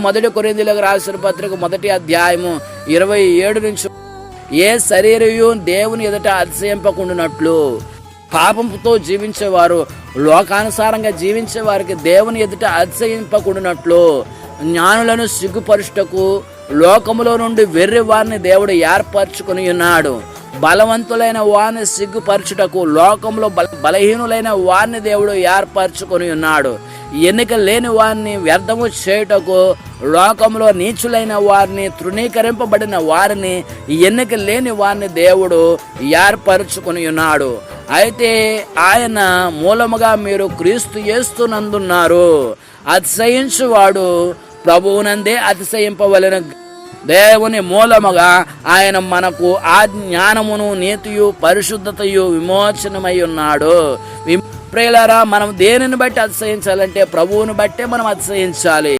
మొదటి కొరిందులకు రాసిన పత్రిక మొదటి అధ్యాయము ఇరవై ఏడు నుంచి ఏ శరీరయు దేవుని ఎదుట అతిశయింపకుండానట్లు? పాపంతో జీవించేవారు లోకానుసారంగా జీవించే వారికి దేవుని ఎదుట అతిశయింపకుండానట్లు. జ్ఞానులను సిగ్గుపరుచుటకు లోకములో నుండి వెర్రి వారిని దేవుడు ఏర్పరచుకుని ఉన్నాడు. బలవంతులైన వారిని సిగ్గుపరచుటకు లోకంలో బల బలహీనులైన వారిని దేవుడు ఏర్పరచుకొని ఉన్నాడు. ఎన్నిక లేని వారిని వ్యర్థము చేయుటకు లోకంలో నీచులైన వారిని తృణీకరింపబడిన వారిని ఎన్నిక లేని వారిని దేవుడు ఏర్పరచుకొని ఉన్నాడు. అయితే ఆయన మూలముగా మీరు క్రీస్తు చేస్తున్నందున్నారు అతిశయించువాడు ప్రభువునందే అతిశయింపవలన. దేవుని మూలముగా ఆయన మనకు ఆ జ్ఞానమును నీతియు పరిశుద్ధతయు విమోచనమై ఉన్నాడు. ప్రియులరా మనం దేనిని బట్టి అతిశయించాలంటే ప్రభువుని బట్టే మనం అతిశయించాలి.